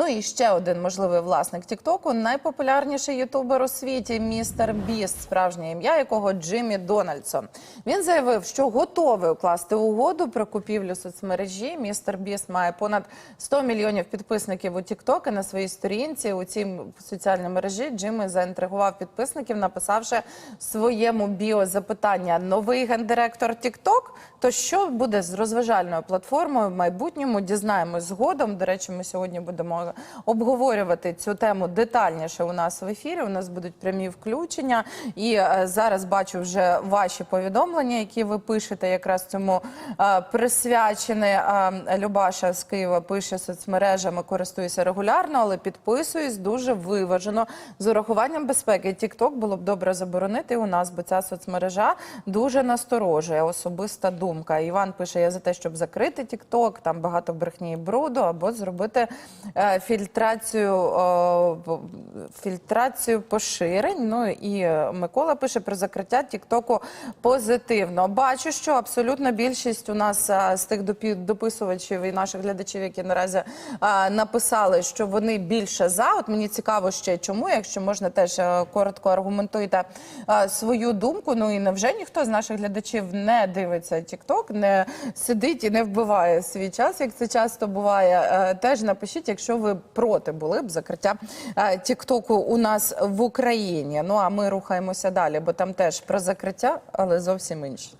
Ну і ще один можливий власник Тіктоку найпопулярніший ютубер у світі містер Біст, справжнє ім'я якого Джиммі Дональдсон. Він заявив, що готовий укласти угоду про купівлю соцмережі. Містер Біст має понад 100 мільйонів підписників у Тікток і на своїй сторінці у цій соціальній мережі Джиммі заінтригував підписників, написавши своєму біо запитання: новий гендиректор Тікток. То що буде з розважальною платформою в майбутньому? Дізнаємось згодом. До речі, ми сьогодні будемо обговорювати цю тему детальніше у нас в ефірі. У нас будуть прямі включення. І е, зараз бачу вже ваші повідомлення, які ви пишете. Якраз цьому е, присвячене е, Любаша з Києва пише соцмережами, користуюся регулярно, але підписуюсь дуже виважено з урахуванням безпеки. Тікток було б добре заборонити у нас, бо ця соцмережа дуже насторожує. Особиста думка. Іван пише: я за те, щоб закрити Тікток, там багато брехні і бруду, або зробити фільтрацію, б- фільтрацію поширень. Ну і е, Микола пише про закриття Тіктоку позитивно. Бачу, що абсолютна більшість у нас е, з тих дописувачів і наших глядачів, які наразі е, написали, що вони більше за. От мені цікаво ще чому, якщо можна теж е, коротко аргументуйте е, свою думку. Ну і невже ніхто з наших глядачів не дивиться TikTok, не сидить і не вбиває свій час, як це часто буває. Е, Теж напишіть, якщо ви проти були б закриття е, Тіктоку у нас в Україні. Ну а ми рухаємося далі, бо там теж про закриття, але зовсім інше.